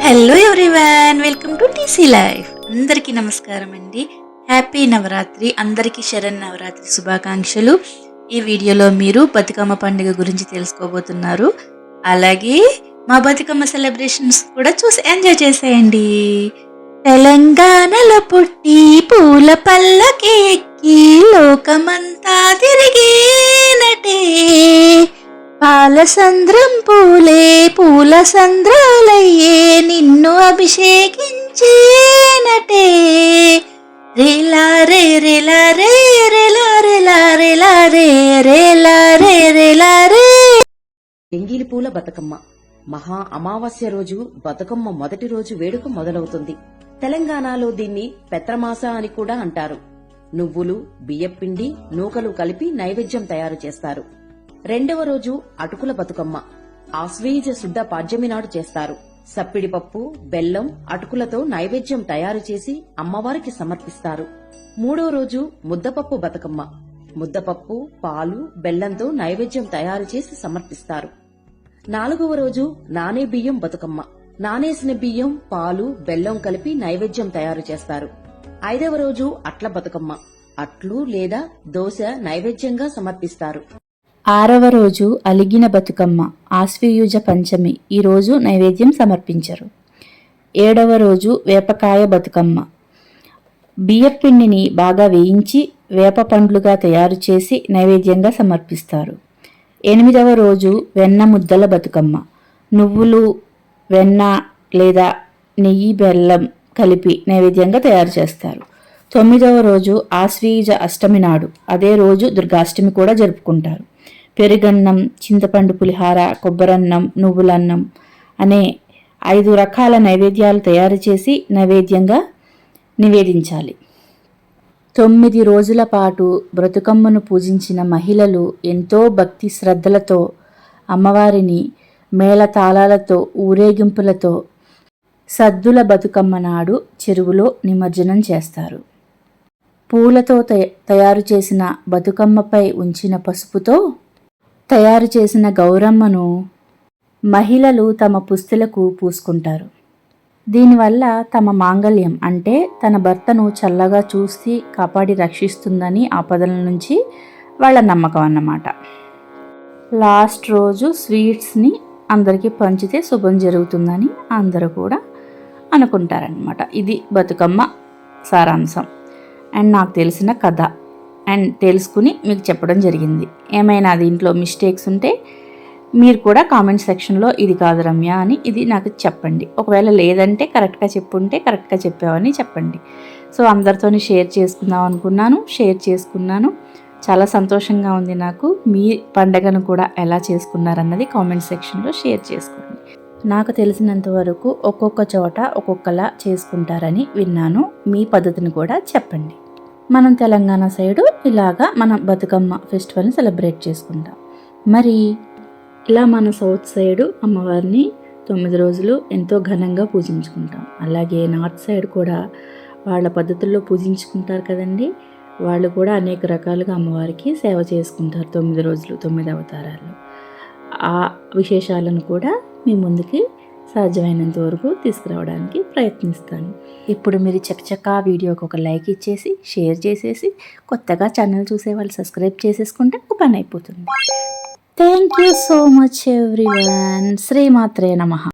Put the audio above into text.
Hello everyone welcome to TC life అందరికీ నమస్కారం అండి. హ్యాపీ నవరాత్రి అందరికీ శరణ్ నవరాత్రి శుభాకాంక్షలు. ఈ వీడియోలో మీరు బతుకమ్మ పండుగ గురించి తెలుసుకోబోతున్నారు. అలాగే మా బతుకమ్మ సెలబ్రేషన్స్ కూడా చూసి ఎంజాయ్ చేసేయండి. తెలంగాణలో పుట్టి పూల పల్లకి ఎక్కి లోకమంతా తిరిగినటే పాలసంద్రం పూలే పూల సంద్రాలయ్యే అభిషేకించేనటే రేలా రే రేలా రే రేలా రేలా రేలా రే రేలా రే రేలా రే ఎంగిలి పూల బతుకమ్మ. మహా అమావాస్య రోజు బతుకమ్మ మొదటి రోజు వేడుక మొదలవుతుంది. తెలంగాణలో దీన్ని పెత్రమాస అని కూడా అంటారు. నువ్వులు బియ్యపిండి నూకలు కలిపి నైవేద్యం తయారు చేస్తారు. రెండవ రోజు అటుకుల బతుకమ్మ. ఆశ్వీజ శుద్ధ పాడ్యమి నాడు చేస్తారు. సప్పిడిపప్పు బెల్లం అటుకులతో నైవేద్యం తయారు చేసి అమ్మవారికి సమర్పిస్తారు. మూడో రోజు ముద్దపప్పు బతుకమ్మ. ముద్దపప్పు పాలు బెల్లంతో నైవేద్యం తయారు చేసి సమర్పిస్తారు. నాలుగవ రోజు నానే బియ్యం బతుకమ్మ. నానేసిన బియ్యం పాలు బెల్లం కలిపి నైవేద్యం తయారు చేస్తారు. ఐదవ రోజు అట్ల బతుకమ్మ. అట్లు లేదా దోశ నైవేద్యంగా సమర్పిస్తారు. ఆరవ రోజు అలిగిన బతుకమ్మ ఆశ్వయుజ పంచమి ఈ రోజు నైవేద్యం సమర్పించరు. ఏడవ రోజు వేపకాయ బతుకమ్మ. బియ్యపిండిని బాగా వేయించి వేప పండ్లుగా తయారు చేసి నైవేద్యంగా సమర్పిస్తారు. ఎనిమిదవ రోజు వెన్న ముద్దల బతుకమ్మ. నువ్వులు వెన్న లేదా నెయ్యి బెల్లం కలిపి నైవేద్యంగా తయారు చేస్తారు. తొమ్మిదవ రోజు ఆశ్వీజ అష్టమి నాడు. అదే రోజు దుర్గాష్టమి కూడా జరుపుకుంటారు. పెరుగన్నం చింతపండు పులిహార కొబ్బరన్నం నువ్వులన్నం అనే ఐదు రకాల నైవేద్యాలు తయారు చేసి నైవేద్యంగా నివేదించాలి. తొమ్మిది రోజుల పాటు బ్రతుకమ్మను పూజించిన మహిళలు ఎంతో భక్తి శ్రద్ధలతో అమ్మవారిని మేళతాళాలతో ఊరేగింపులతో సద్దుల బతుకమ్మ నాడు చెరువులో నిమజ్జనం చేస్తారు. పూలతో తయ- తయారు చేసిన బతుకమ్మపై ఉంచిన పసుపుతో తయారు చేసిన గౌరమ్మను మహిళలు తమ పుస్తులకు పూసుకుంటారు. దీనివల్ల తమ మాంగళ్యం అంటే తన భర్తను చల్లగా చూసి కాపాడి రక్షిస్తుందని ఆపదల నుంచి వాళ్ళ నమ్మకం అన్నమాట. లాస్ట్ రోజు స్వీట్స్ని అందరికీ పంచితే శుభం జరుగుతుందని అందరూ కూడా అనుకుంటారనమాట ఇది బతుకమ్మ సారాంశం. అండ్ నాకు తెలిసిన కథ. అండ్ తెలుసుకుని మీకు చెప్పడం జరిగింది. ఏమైనా దీంట్లో మిస్టేక్స్ ఉంటే మీరు కూడా కామెంట్ సెక్షన్లో ఇది కాదు రమ్య అని ఇది నాకు చెప్పండి. ఒకవేళ లేదంటే కరెక్ట్గా చెప్పుంటే కరెక్ట్గా చెప్పావని చెప్పండి. సో అందరితోని షేర్ చేసుకుందాం అనుకున్నాను షేర్ చేసుకున్నాను. చాలా సంతోషంగా ఉంది నాకు. మీ పండగను కూడా ఎలా చేసుకున్నారన్నది కామెంట్ సెక్షన్లో షేర్ చేసుకోండి. నాకు తెలిసినంత వరకు ఒక్కొక్క చోట ఒక్కొక్కలా చేసుకుంటారని విన్నాను. మీ పద్ధతిని కూడా చెప్పండి. మనం తెలంగాణ సైడు ఇలాగా మన బతుకమ్మ ఫెస్టివల్ని సెలబ్రేట్ చేసుకుంటాం. మరి ఇలా మన సౌత్ సైడు అమ్మవారిని తొమ్మిది రోజులు ఎంతో ఘనంగా పూజించుకుంటాం. అలాగే నార్త్ సైడ్ కూడా వాళ్ళ పద్ధతుల్లో పూజించుకుంటారు కదండి. వాళ్ళు కూడా అనేక రకాలుగా అమ్మవారికి సేవ చేసుకుంటారు తొమ్మిది రోజులు తొమ్మిది అవతారాలు. ఆ విశేషాలను కూడా మీ ముందుకి సాధ్యమైనంత వరకు తీసుకురావడానికి ప్రయత్నిస్తాను. ఇప్పుడు మీరు చకచకా వీడియోకి ఒక లైక్ ఇచ్చేసి షేర్ చేసేసి కొత్తగా ఛానల్ చూసే వాళ్ళు సబ్స్క్రైబ్ చేసేసుకుంటే ఒక పని అయిపోతుంది. Thank you so much everyone శ్రీమాత్రే నమః.